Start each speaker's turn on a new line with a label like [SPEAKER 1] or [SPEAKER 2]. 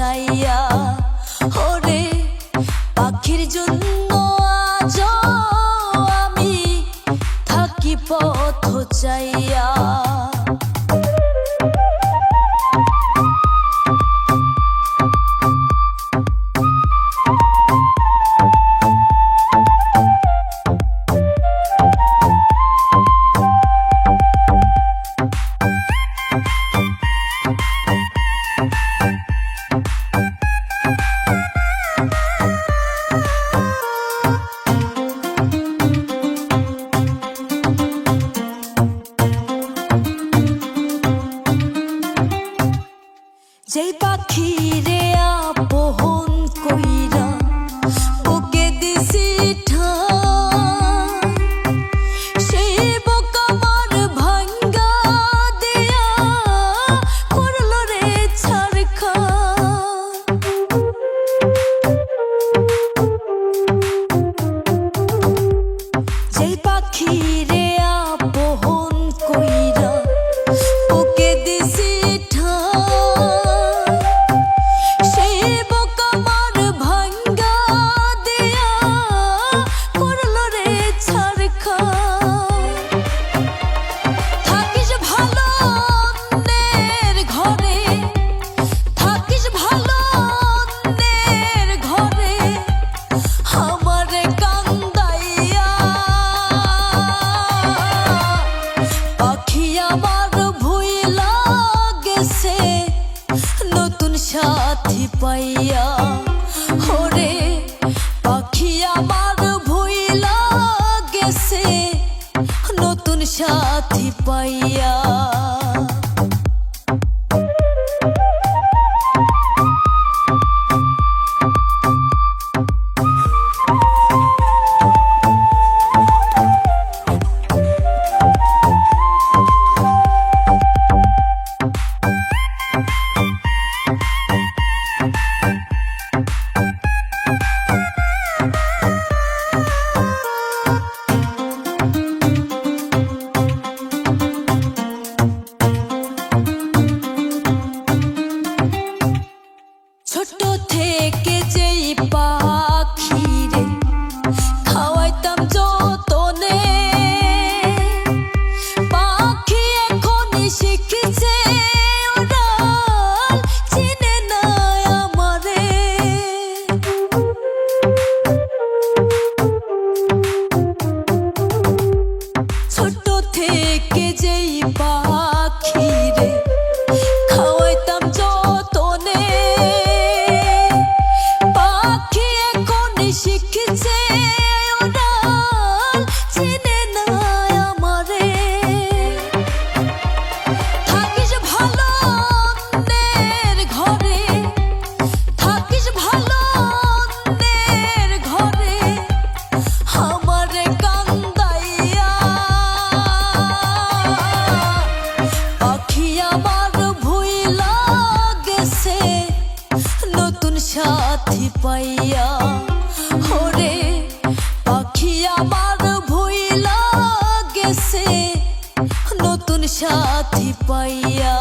[SPEAKER 1] যাইয়া হরে পাখির জন্য আজ আমি থাকি পথ চাইয়া। যেই পাখি রে আপন 쳐. থেকে যেই পাহাড় সাথী পাইয়া হরে পাখি আমার ভুইল গেছে নতুন সাথী পাইয়া।